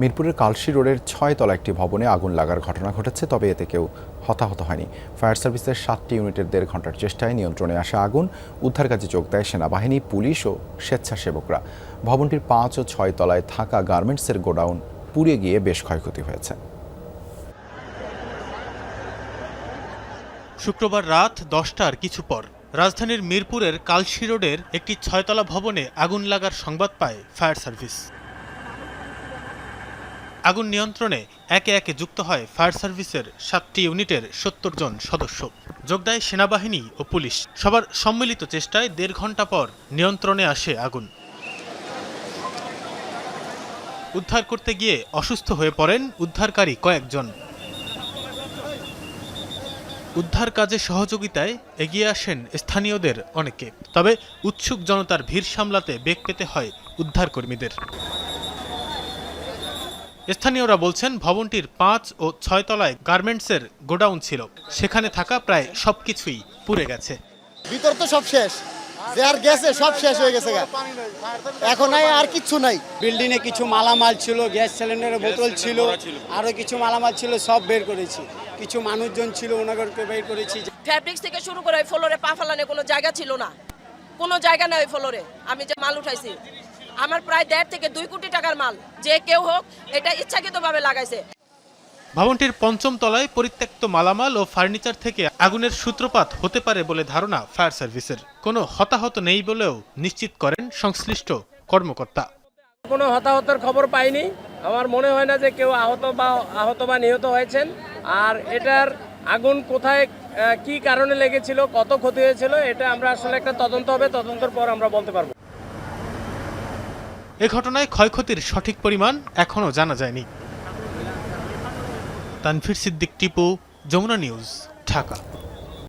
মিরপুরের কালশি রোডের ছয় তলা একটি ভবনে আগুন লাগার ঘটনা ঘটেছে, তবে এতে কেউ হতাহত হয়নি। ফায়ার সার্ভিসের সাতটি ইউনিটের দেড় ঘণ্টার চেষ্টায় নিয়ন্ত্রণে আসা আগুন উদ্ধার কাজে যোগ দেয় সেনাবাহিনী, পুলিশ ও স্বেচ্ছাসেবকরা। ভবনটির পাঁচ ও ছয় তলায় থাকা গার্মেন্টসের গোডাউন পুড়ে গিয়ে বেশ ক্ষয়ক্ষতি হয়েছে। শুক্রবার রাত দশটার কিছু পর রাজধানীর মিরপুরের কালশি রোডের একটি ছয়তলা ভবনে আগুন লাগার সংবাদ পায় ফায়ার সার্ভিস। আগুন নিয়ন্ত্রণে একে একে যুক্ত হয় ফায়ার সার্ভিসের সাতটি ইউনিটের সত্তর জন সদস্য। যোগ দেয় সেনাবাহিনী ও পুলিশ। সবার সম্মিলিত চেষ্টায় দেড় ঘণ্টা পর নিয়ন্ত্রণে আসে আগুন। উদ্ধার করতে গিয়ে অসুস্থ হয়ে পড়েন উদ্ধারকারী কয়েকজন। উদ্ধার কাজে সহযোগিতায় এগিয়ে আসেন স্থানীয়দের অনেকে। তবে উৎসুক জনতার ভিড় সামলাতে বেগ পেতে হয় উদ্ধারকর্মীদের। স্থানীয়রা বলছেন ভবনটির পাঁচ ও ছয় তলায় গার্মেন্টসের গোডাউন ছিল। সেখানে থাকা প্রায় সবকিছুই পুড়ে গেছে। ভিতর তো সব শেষ। যে আর গেছে সব শেষ হয়ে গেছে এখন নাই আর কিচ্ছু নাই। বিল্ডিং এ কিছু মালামাল ছিল গ্যাস সিলিন্ডারের বোতল ছিল আরও কিছু মালামাল ছিল সব বের করেছি। কিছু মানুষজন ছিল ওনাদেরকে বের করেছি। ফ্যাব্রিক্স থেকে শুরু করে ওই ফ্লোরে পা ফেলানোর কোনো জায়গা ছিল না। কোনো জায়গা নেই ওই ফ্লোরে। আমি যে মাল উঠাইছি। আমার প্রায় দেড় থেকে দুই কোটি টাকার মাল যে কেউ হোক এটা ইচ্ছাকৃতভাবে লাগাইছে। ভবনটির পঞ্চম তলায় পরিত্যক্ত মালামাল ও ফার্নিচার থেকে আগুনের সূত্রপাত হতে পারে বলে ধারণা ফায়ার সার্ভিসের। কোনো হতাহত নেই বলেও নিশ্চিত করেন সংশ্লিষ্ট কর্মকর্তা। কোনো হতাহতের খবর পাইনি। আমার মনে হয় না যে কেউ আহত বা আহত বা নিহত হয়েছেন। আর এটার আগুন কোথায় কি কারণে লেগেছিল কত ক্ষতি হয়েছিল এটা আমরা আসলে একটা তদন্ত হবে। তদন্তের পর আমরা বলতে পারব। এ ঘটনায় ক্ষয়ক্ষতির সঠিক পরিমাণ এখনও জানা যায়নি। তানফির সিদ্দিক টিপু যমুনা নিউজ ঢাকা।